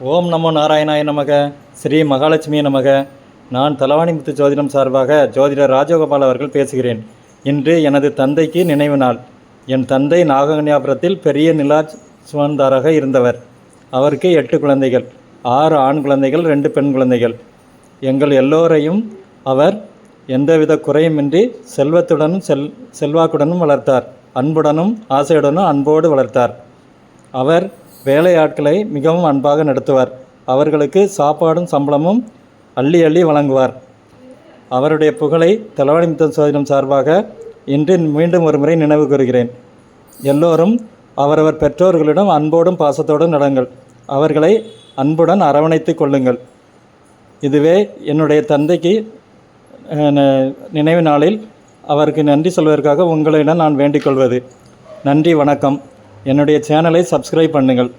ஓம் நமோ நாராயணாய நமக. ஸ்ரீ மகாலட்சுமி நமக. நான் தலவாணிமுத்து ஜோதிடம் சார்பாக ஜோதிடர் ராஜகோபால் அவர்கள் பேசுகிறேன். இன்று எனது தந்தைக்கு நினைவு நாள். என் தந்தை நாககன்யாபுரத்தில் பெரிய நிலா சுமந்தாராக இருந்தவர். அவருக்கு எட்டு குழந்தைகள். ஆறு ஆண் குழந்தைகள் ரெண்டு பெண் குழந்தைகள். எங்கள் எல்லோரையும் அவர் எந்தவித குறையுமின்றி செல்வத்துடனும் செல் செல்வாக்குடனும் வளர்த்தார். அன்புடனும் ஆசையுடனும் அன்போடு வளர்த்தார். அவர் வேலையாட்களை மிகவும் அன்பாக நடத்துவார். அவர்களுக்கு சாப்பாடும் சம்பளமும் அள்ளி அள்ளி வழங்குவார். அவருடைய புகழை தலவாணிமுத்தம் சோதனம் சார்பாக இன்று மீண்டும் ஒரு முறை நினைவு கூறுகிறேன். எல்லோரும் அவரவர் பெற்றோர்களிடம் அன்போடும் பாசத்தோடும் நடங்கள். அவர்களை அன்புடன் அரவணைத்து கொள்ளுங்கள். இதுவே என்னுடைய தந்தைக்கு நினைவு நாளில் அவருக்கு நன்றி சொல்வதற்காக உங்களிடம் நான் வேண்டிக் கொள்வது. நன்றி வணக்கம். என்னுடைய சேனலை சப்ஸ்கிரைப் பண்ணுங்கள்.